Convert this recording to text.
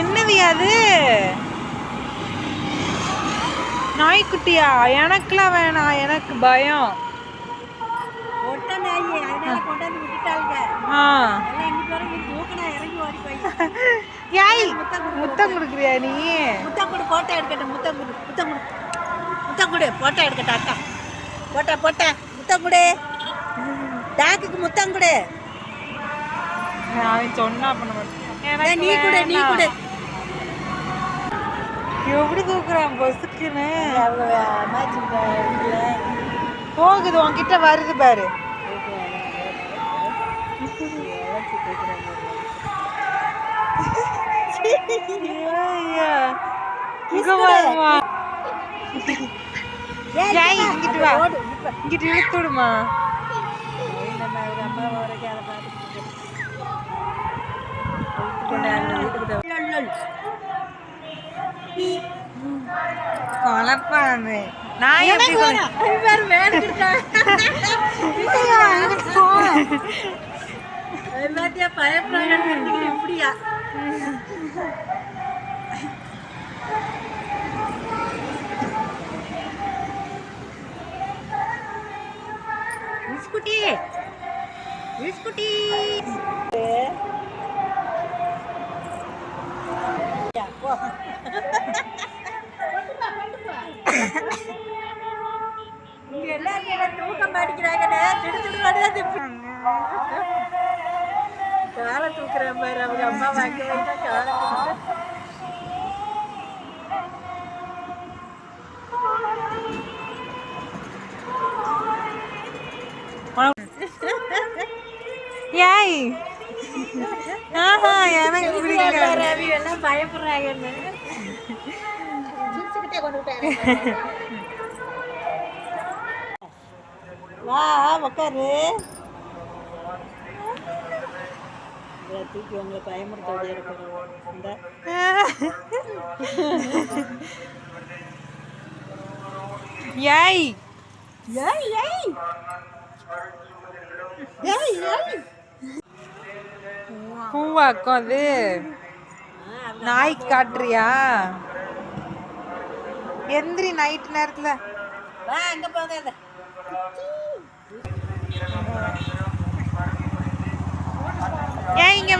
என்னது அது? நாய்க்குட்டியா? எனக்குலாம் வேணாம். எனக்கு பயம். யாய் முத்தம் கொடு. முத்தம் கொடுக்குறியா நீ முத்தம் கொடு போட்டோ எடுக்கட்டும் முத்தம் கொடு முத்தம் கொடு முத்தம் கொடு போட்டோ எடுக்கட்டும். அக்கா. போட்டா போட்டா. முத்தம் கொடு டாக்குக்கு முத்தம் கொடு அவன் சொன்னா பண்ண மாட்டேன் நீ கொடு நீ கொடு. எப்படி தூக்குறான் பொசுக்குன்னு போகுது உன்கிட்ட வருது பாரு. இங்கிட்டு வா. இங்கிட்டு இழுத்து விடுமா அம்மா வரைக்கும் அதை பார்த்துட்டு குழப்பானு நான் எப்படி கொலை- பயப்படாங்க இப்படியா? விஸ்குட்டி விஸ்குட்டி இங்க எல்லாரும் தூக்கம் மாட்டிக்கிறாங்கண்ணே காலை பாரு அவங்க அம்மா காலை ஏய். ஆஹா எனக்கு பிடிக்கல. எல்லாம் பயப்படுறாங்கன்னு வா உக்காரு. தூக்கி உங்களை பயமுறுத்த வேண்டிய இருக்கணும் இந்த. ஏய். ஏய் ஏய். ஏய் ஏய். பூவாக்கும் அது நாய் காட்டுறியா? எந்திரி நைட் நேரத்தில். வா அங்கே போகாத ஏன் இங்கே